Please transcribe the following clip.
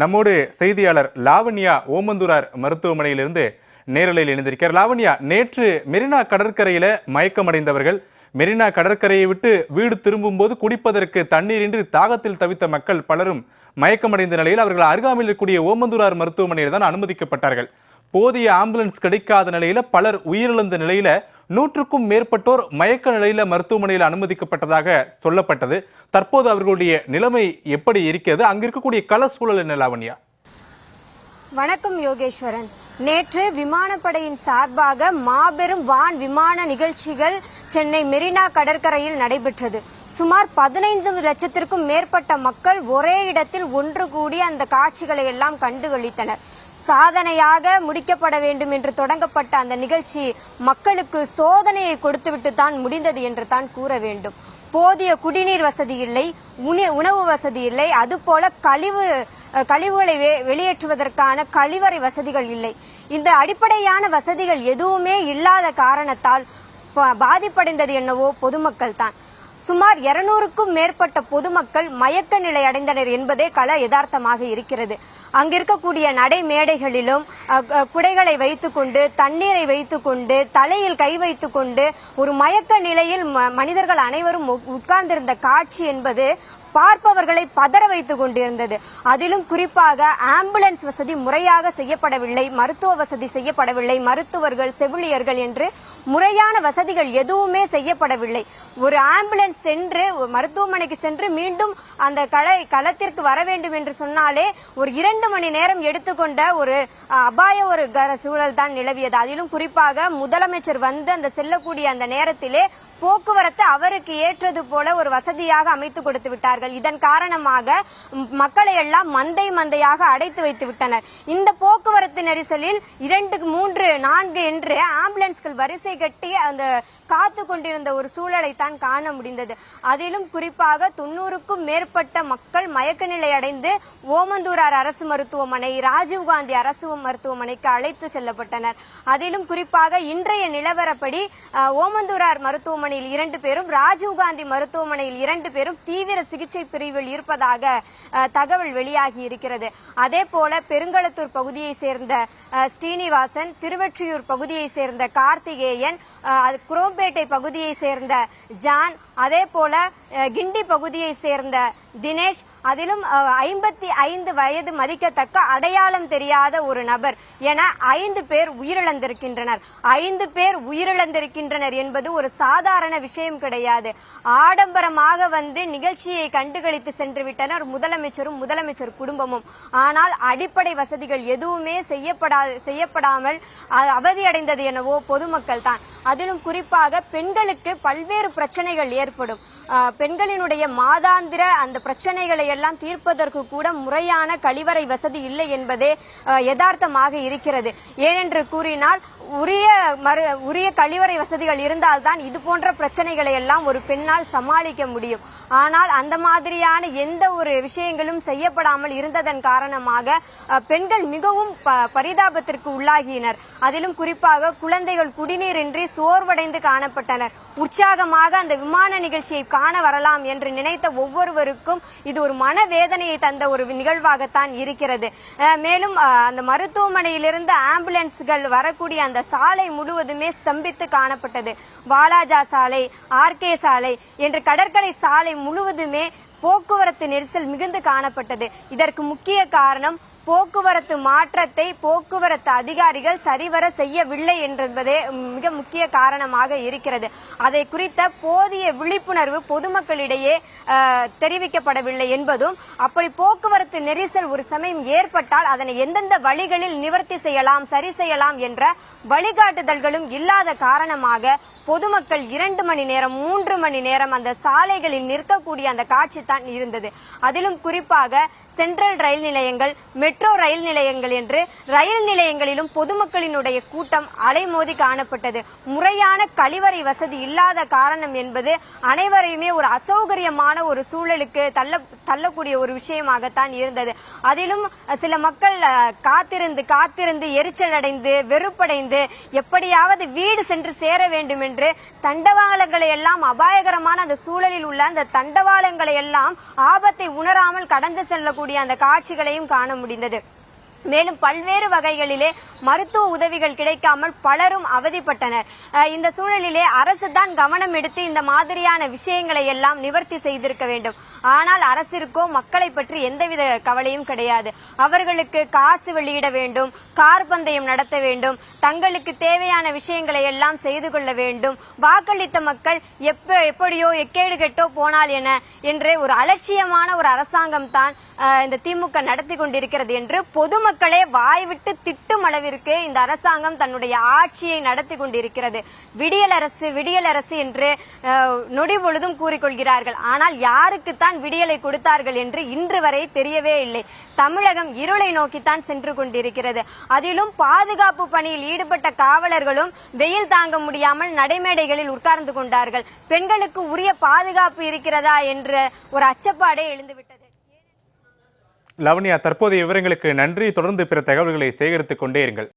நம்மோடு செய்தியாளர் லாவண்யா ஓமந்தூரார் மருத்துவமனையிலிருந்து நேரலையில் இணைந்திருக்கிறார். லாவண்யா நேற்று மெரினா கடற்கரையில் மயக்கமடைந்தவர்கள் மெரினா கடற்கரையை விட்டு வீடு திரும்பும்போது குடிப்பதற்கு தண்ணீரின்றி தாகத்தில் தவித்த மக்கள் பலரும் மயக்கமடைந்த நிலையில் அவர்கள் அருகாமையில் இருக்கக்கூடிய ஓமந்தூரார் மருத்துவமனையில் தான் அனுமதிக்கப்பட்டார்கள். போதிய ஆம்புலன்ஸ் கிடைக்காத நிலையில் பலர் உயிரிழந்த நிலையில் நூற்றுக்கும் மேற்பட்டோர் மயக்க நிலையில் மருத்துவமனையில் அனுமதிக்கப்பட்டதாக சொல்லப்பட்டது. தற்போது அவர்களுடைய நிலைமை எப்படி இருக்கிறது? அங்க இருக்கக்கூடிய கள சூழல் என்ன லாவண்யா? வணக்கம் யோகேஸ்வரன். நேற்று விமானப்படையின் சார்பாக மாபெரும் வான் விமான நிகழ்ச்சிகள் சென்னை மெரினா கடற்கரையில் நடைபெற்றது. சுமார் பதினைந்து லட்சத்திற்கும் மேற்பட்ட மக்கள் ஒரே இடத்தில் ஒன்று கூடி அந்த காட்சிகளை எல்லாம் கண்டுகளித்தனர். சாதனையாக முடிக்கப்பட வேண்டும் என்று தொடங்கப்பட்ட அந்த நிகழ்ச்சி மக்களுக்கு சோதனையை கொடுத்துவிட்டு தான் முடிந்தது என்று தான் கூற வேண்டும். போதிய குடிநீர் வசதி இல்லை உணவு வசதி இல்லை. அதுபோல கழிவு கழிவுகளை வெ- வெளியேற்றுவதற்கான கழிவறை வசதிகள் இல்லை. இந்த அடிப்படையான வசதிகள் எதுவுமே இல்லாத காரணத்தால் பாதிப்படைந்தது என்னவோ பொதுமக்கள் தான் சுமார் இருநூறுக்கும் மேற்பட்ட பொதுமக்கள் மயக்க நிலை அடைந்தனர் என்பதே கள யதார்த்தமாக இருக்கிறது. அங்கிருக்கக்கூடிய நடைமேடைகளிலும் மேடைகளிலும் குடைகளை வைத்துக்கொண்டு தண்ணீரை வைத்துக்கொண்டு தலையில் கை வைத்துக்கொண்டு ஒரு மயக்க நிலையில் ம- மனிதர்கள் அனைவரும் உ- உட்கார்ந்திருந்த காட்சி என்பது பார்ப்பவர்களை பதற வைத்துக் கொண்டிருந்தது. அதிலும் குறிப்பாக ஆம்புலன்ஸ் வசதி முறையாக செய்யப்படவில்லை மருத்துவ வசதி செய்யப்படவில்லை மருத்துவர்கள் செவிலியர்கள் என்று முறையான வசதிகள் எதுவுமே செய்யப்படவில்லை. ஒரு ஆம்புலன்ஸ் சென்று மருத்துவமனைக்கு சென்று மீண்டும் அந்த களை களத்திற்கு வர வேண்டும் என்று சொன்னாலே ஒரு இரண்டு மணி நேரம் எடுத்துக்கொண்ட ஒரு அபாய ஒரு கர சூழல் தான் நிலவியது. அதிலும் குறிப்பாக முதலமைச்சர் வந்து அந்த செல்லக்கூடிய அந்த நேரத்திலே போக்குவரத்து அவருக்கு ஏற்றது போல ஒரு வசதியாக அமைத்து கொடுத்து விட்டார்கள். இதன் காரணமாக மக்களை எல்லாம் மந்தை மந்தையாக அடைத்து வைத்து விட்டனர். இந்த போக்குவரத்து நெரிசலில் இரண்டு மூன்று நான்கு என்று ஆம்புலன்ஸ்கள் வரிசை கட்டி அந்த காத்து கொண்டிருந்த ஒரு சூழலை தான் காண முடிந்தது. அதிலும் குறிப்பாக தொண்ணூறுக்கும் மேற்பட்ட மக்கள் மயக்க நிலை அடைந்து ஓமந்தூரார் அரசு மருத்துவமனை ராஜீவ்காந்தி அரசு மருத்துவமனைக்கு அழைத்து செல்லப்பட்டனர். அதிலும் குறிப்பாக இன்றைய நிலவரப்படி ஓமந்தூரார் மருத்துவமனையில் இரண்டு பேரும் ராஜீவ்காந்தி மருத்துவமனையில் இரண்டு பேரும் தீவிர சிகிச்சை பிரிவில் இருப்பதாக தகவல் வெளியாகி இருக்கிறது. அதே போல பெருங்களத்தூர் பகுதியை சேர்ந்த ஸ்ரீனிவாசன் திருவெற்றியூர் பகுதியை சேர்ந்த கார்த்திகேயன் அது குரோம்பேட்டை பகுதியை சேர்ந்த ஜான் அதே போல கிண்டி பகுதியை சேர்ந்த தினேஷ் அதிலும் ஐம்பத்தி ஐந்து வயது மதிக்கத்தக்க அடையாளம் தெரியாத ஒரு நபர் என ஐந்து பேர் உயிரிழந்திருக்கின்றனர். ஐந்து பேர் உயிரிழந்திருக்கின்றனர் என்பது ஒரு சாதாரண விஷயம் கிடையாது. ஆடம்பரமாக வந்து நிகழ்ச்சியை கண்டுகளித்து சென்று விட்டனர் முதலமைச்சரும் முதலமைச்சர் குடும்பமும். ஆனால் அடிப்படை வசதிகள் எதுவுமே செய்யப்படா செய்யப்படாமல் அவதியடைந்தது எனவோ பொதுமக்கள் தான். அதிலும் குறிப்பாக பெண்களுக்கு பல்வேறு பிரச்சனைகள் ஏற்படும். பெண்களினுடைய மாதாந்திர அந்த பிரச்சனைகளை எல்லாம் தீர்ப்பதற்கு கூட முறையான கழிவறை வசதி இல்லை என்பதே யதார்த்தமாக இருக்கிறது. ஏனென்று கூறினால் உரிய மறு உரிய கழிவறை வசதிகள் இருந்தால்தான் இது போன்ற பிரச்சனைகளை எல்லாம் ஒரு பெண்ணால் சமாளிக்க முடியும். ஆனால் அந்த மாதிரியான எந்த ஒரு விஷயங்களும் செய்யப்படாமல் இருந்ததன் காரணமாக பெண்கள் மிகவும் ப- பரிதாபத்திற்கு உள்ளாகினர். அதிலும் குறிப்பாக குழந்தைகள் குடிநீரின்றி சோர்வடைந்து காணப்பட்டனர். உற்சாகமாக அந்த விமான நிகழ்ச்சியை காண வரலாம் என்று நினைத்த ஒவ்வொருவருக்கும் இது ஒரு மனவேதனையை தந்த ஒரு நிகழ்வாகத்தான் இருக்கிறது. மேலும் அந்த மருத்துவமனையிலிருந்து ஆம்புலன்ஸ்கள் வரக்கூடிய அந்த சாலை முழுவதுமே ஸ்தம்பித்து காணப்பட்டது. வாலாஜா சாலை ஆர்கே சாலை என்ற கடற்கரை சாலை முழுவதுமே போக்குவரத்து நெரிசல் மிகுந்து காணப்பட்டது. இதற்கு முக்கிய காரணம் போக்குவரத்து மாற்றத்தை போக்குவரத்து அதிகாரிகள் சரிவர செய்யவில்லை என்பதே மிக முக்கிய காரணமாக இருக்கிறது. அதை குறித்த போதிய விழிப்புணர்வு பொதுமக்களிடையே தெரிவிக்கப்படவில்லை என்பதும் அப்படி போக்குவரத்து நெரிசல் ஒரு சமயம் ஏற்பட்டால் அதனை எந்தெந்த வழிகளில் நிவர்த்தி செய்யலாம் சரி செய்யலாம் என்ற வழிகாட்டுதல்களும் இல்லாத காரணமாக பொதுமக்கள் இரண்டு மணி நேரம் மூன்று மணி நேரம் அந்த சாலைகளில் நிற்கக்கூடிய அந்த காட்சி தான் இருந்தது. அதிலும் குறிப்பாக சென்ட்ரல் ரயில் நிலையங்கள் மெட்ரோ மெட்ரோ ரயில் நிலையங்கள் என்று ரயில் நிலையங்களிலும் பொதுமக்களினுடைய கூட்டம் அலைமோதி காணப்பட்டது. முறையான கழிவறை வசதி இல்லாத காரணம் என்பது அனைவரையுமே ஒரு அசௌகரியமான ஒரு சூழலுக்கு தள்ள தள்ளக்கூடிய ஒரு விஷயமாகத்தான் இருந்தது. அதிலும் சில மக்கள் காத்திருந்து காத்திருந்து எரிச்சல் அடைந்து வெறுப்படைந்து எப்படியாவது வீடு சென்று சேர வேண்டும் என்று தண்டவாளங்களை எல்லாம் அபாயகரமான அந்த சூழலில் உள்ள அந்த தண்டவாளங்களை எல்லாம் ஆபத்தை உணராமல் கடந்து செல்லக்கூடிய அந்த காட்சிகளையும் காண முடியும் முடிந்தது மேலும் பல்வேறு வகைகளிலே மருத்துவ உதவிகள் கிடைக்காமல் பலரும் அவதிப்பட்டனர். இந்த சூழலிலே அரசு தான் கவனம் எடுத்து இந்த மாதிரியான விஷயங்களை எல்லாம் நிவர்த்தி செய்திருக்க வேண்டும். ஆனால் அரசிற்கோ மக்களை பற்றி எந்தவித கவலையும் கிடையாது. அவர்களுக்கு காசு வெளியிட வேண்டும் கார் பந்தயம் நடத்த வேண்டும் தங்களுக்கு தேவையான விஷயங்களை எல்லாம் செய்து கொள்ள வேண்டும். வாக்களித்த மக்கள் எப்ப எப்படியோ எக்கேடு கெட்டோ போனால் என என்று ஒரு அலட்சியமான ஒரு அரசாங்கம் தான் இந்த திமுக நடத்தி கொண்டிருக்கிறது என்று பொதுமக்களே வாய்விட்டு திட்டும் அளவிற்கு இந்த அரசாங்கம் தன்னுடைய ஆட்சியை நடத்தி கொண்டிருக்கிறது. விடியல் அரசு விடியல் அரசு என்று நொடி பொழுதும் கூறிக்கொள்கிறார்கள். ஆனால் யாருக்குத்தான் விடியலை கொடுத்தார்கள் என்று இன்று வரை தெரியவே இல்லை. தமிழகம் இருளை நோக்கித்தான் சென்று கொண்டிருக்கிறது. அதிலும் பாதுகாப்பு பணியில் ஈடுபட்ட காவலர்களும் வெயில் தாங்க முடியாமல் நடைமேடைகளில் உட்கார்ந்து கொண்டார்கள். பெண்களுக்கு உரிய பாதுகாப்பு இருக்கிறதா என்ற ஒரு அச்சப்பாடே எழுந்துவிட்டது. லவனியா தற்போதைய விவரங்களுக்கு நன்றி. தொடர்ந்து பிற தகவல்களை சேகரித்துக் கொண்டே இருங்கள்.